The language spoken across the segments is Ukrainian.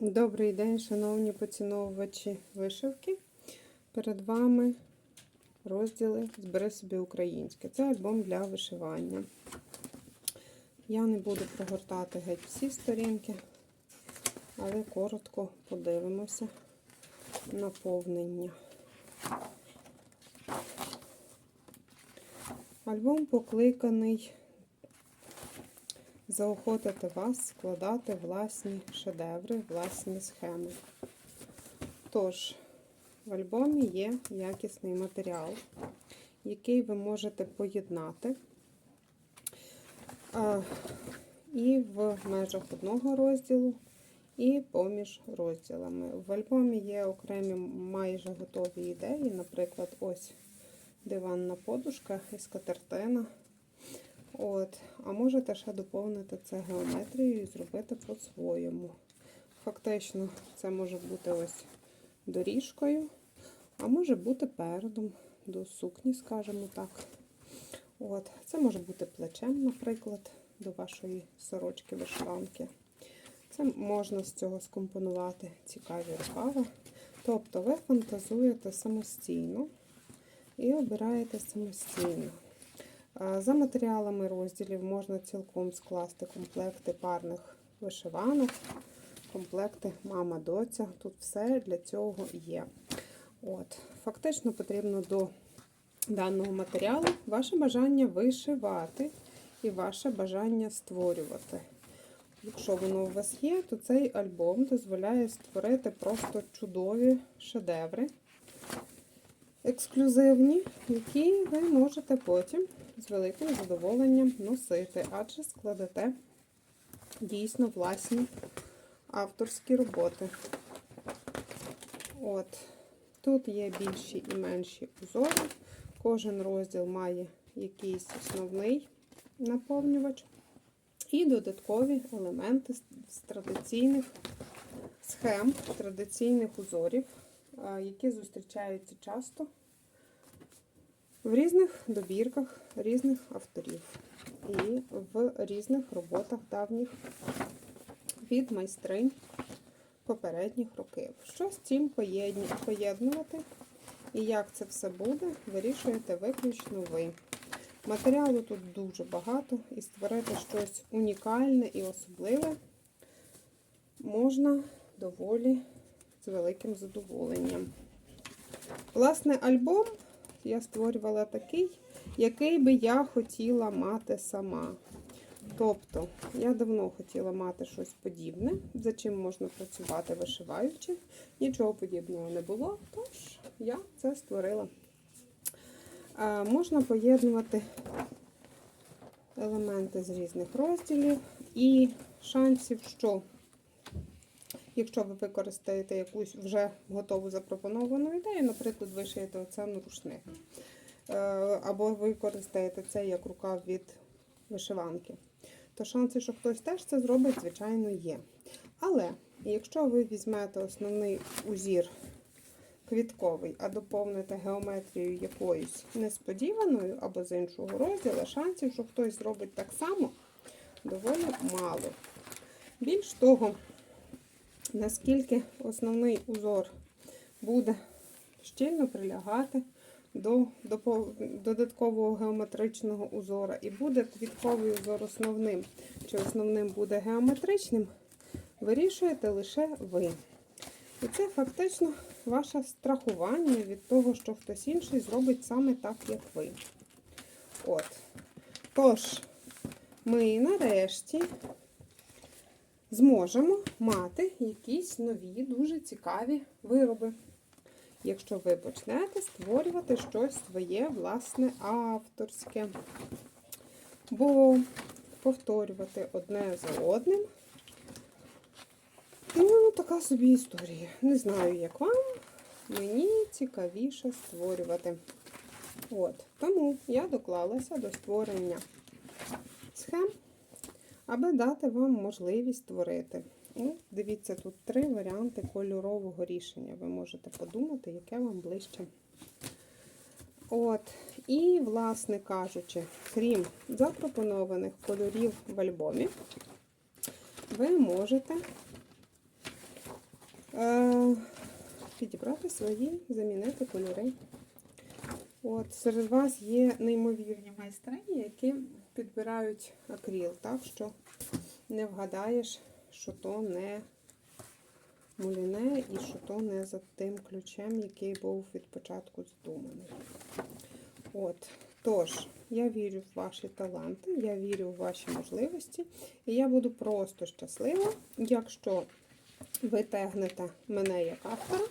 Добрий день, шановні поціновувачі вишивки. Перед вами розділи Збери собі українське. Це альбом для вишивання. Я не буду прогортати геть всі сторінки, але коротко подивимося наповнення. Альбом покликаний заохотити вас складати власні шедеври, власні схеми. Тож, в альбомі є якісний матеріал, який ви можете поєднати і в межах одного розділу, і поміж розділами. В альбомі є окремі майже готові ідеї, наприклад, ось диванна подушка і скатертина. От, А можете ще доповнити це геометрією і зробити по-своєму. Фактично, це може бути ось доріжкою, а може бути передом до сукні, скажімо так. От, Це може бути плечем, наприклад, до вашої сорочки вишиванки. Це можна з цього скомпонувати цікаві рукави. Тобто ви фантазуєте самостійно і обираєте самостійно. За матеріалами розділів можна цілком скласти комплекти парних вишиванок, комплекти мама-доця. Тут все для цього є. От. Фактично потрібно до даного матеріалу ваше бажання вишивати і ваше бажання створювати. Якщо воно у вас є, то цей альбом дозволяє створити просто чудові шедеври, ексклюзивні, які ви можете потім з великим задоволенням носити, адже складете дійсно власні авторські роботи. От. Тут є більші і менші узори. Кожен розділ має якийсь основний наповнювач і додаткові елементи з традиційних схем, традиційних узорів, які зустрічаються часто в різних добірках різних авторів і в різних роботах давніх від майстринь попередніх років. Що з цим поєднувати і як це все буде, вирішуєте виключно ви. Матеріалу тут дуже багато, і створити щось унікальне і особливе можна доволі з великим задоволенням. Власне, альбом я створювала такий, який би я хотіла мати сама. Тобто, я давно хотіла мати щось подібне, за чим можна працювати вишиваючи. Нічого подібного не було, тож я це створила. А, можна поєднувати елементи з різних розділів і шансів, що Якщо ви використаєте якусь вже готову запропоновану ідею, наприклад, вишиєте оце на рушник. Е, або використаєте це як рукав від вишиванки, то шанси, що хтось теж це зробить, звичайно, є. Але якщо ви візьмете основний узір квітковий, а доповните геометрією якоюсь несподіваною або з іншого розділу, шансів, що хтось зробить так само, доволі мало. Більш того, наскільки основний узор буде щільно прилягати до, до додаткового геометричного узора, і буде квітковий узор основним, чи основним буде геометричним, вирішуєте лише ви. І це фактично ваше страхування від того, що хтось інший зробить саме так, як ви. От. Тож, ми нарешті зможемо мати якісь нові, дуже цікаві вироби. Якщо ви почнете створювати щось своє, власне, авторське. Бо повторювати одне за одним. Ну, така собі історія. Не знаю, як вам. Мені цікавіше створювати. От, Тому я доклалася до створення схем аби дати вам можливість створити. Ну, Дивіться, тут три варіанти кольорового рішення. Ви можете подумати, яке вам ближче. От, І, власне кажучи, крім запропонованих кольорів в альбомі, ви можете е, підібрати свої, замінити кольори. От, серед вас є неймовірні майстрині, які підбирають акріл, так що не вгадаєш, що то не муліне і що то не за тим ключем, який був від початку здуманий. От, тож, я вірю в ваші таланти, я вірю в ваші можливості, і я буду просто щаслива, якщо ви тегнете мене як автора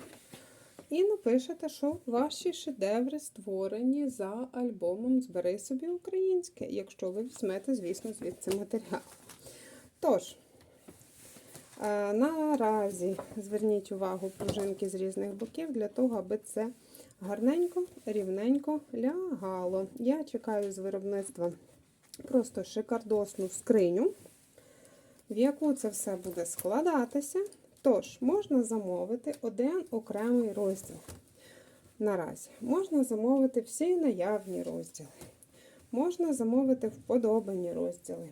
і напишете, що ваші шедеври створені за альбомом Збери собі українське, якщо ви візьмете, звісно, звідси матеріал. Тож, е, наразі зверніть увагу пружинки з різних боків для того, аби це гарненько, рівненько лягало. Я чекаю з виробництва просто шикардосну скриню, в яку це все буде складатися. Тож, можна замовити один окремий розділ. Наразі можна замовити всі наявні розділи. Можна замовити вподобані розділи.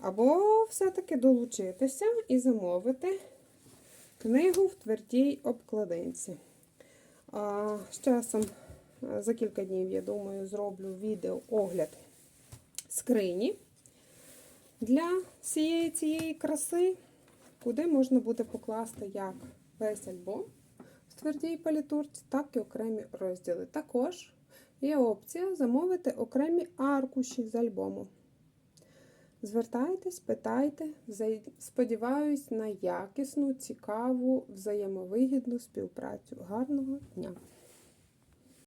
Або все-таки долучитися і замовити книгу в твердій обкладинці. А, з часом, за кілька днів, я думаю, зроблю відео огляд скрині для всієї цієї краси, куди можна буде покласти як весь альбом в твердій палітурці, так і окремі розділи. Також є опція замовити окремі аркуші з альбому. Звертайтесь, питайте. Сподіваюсь на якісну, цікаву, взаємовигідну співпрацю. Гарного дня!